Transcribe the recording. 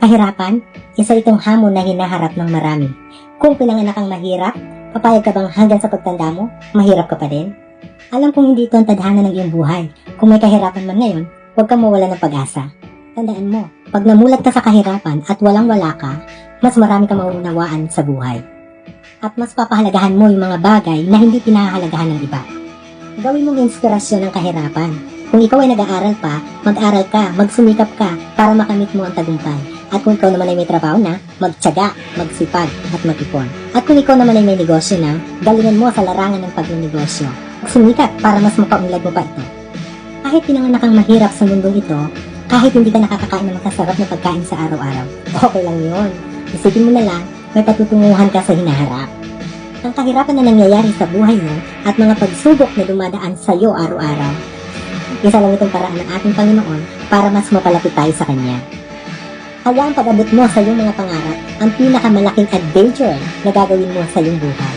Kahirapan, isa itong hamon na hinaharap ng marami. Kung pinanganak kang mahirap, papayag ka bang hanggang sa pagtanda mo, mahirap ka pa din? Alam kong hindi ito ang tadhana ng iyong buhay. Kung may kahirapan man ngayon, huwag kang mawala ng pag-asa. Tandaan mo, pag namulat ka sa kahirapan at walang-wala ka, mas marami kang mauunawaan sa buhay. At mas papahalagahan mo yung mga bagay na hindi pinahahalagahan ng iba. Gawin mong inspirasyon ang kahirapan. Kung ikaw ay nag-aaral pa, mag-aral ka, magsumikap ka para makamit mo ang tagumpay. At kung ikaw naman ay may trabaho na, magtyaga, magsipag, at mag-ipon. At kung ikaw naman ay may negosyo na, galingan mo sa larangan ng pagnegosyo. Sumikap para mas mapaunlad mo pa ito. Kahit pinanganak kang mahirap sa mundong ito, kahit hindi ka nakakakain ng masasarap na pagkain sa araw-araw, okay lang yun. Isipin mo na lang, may patutunguhan ka sa hinaharap. Ang kahirapan na nangyayari sa buhay mo at mga pagsubok na dumadaan sa iyo araw-araw, isa lang itong paraan ng ating Panginoon para mas mapalapit tayo sa Kanya. Hayaan pag-abot mo sa iyong mga pangarap ang pinakamalaking adventure na gagawin mo sa iyong buhay.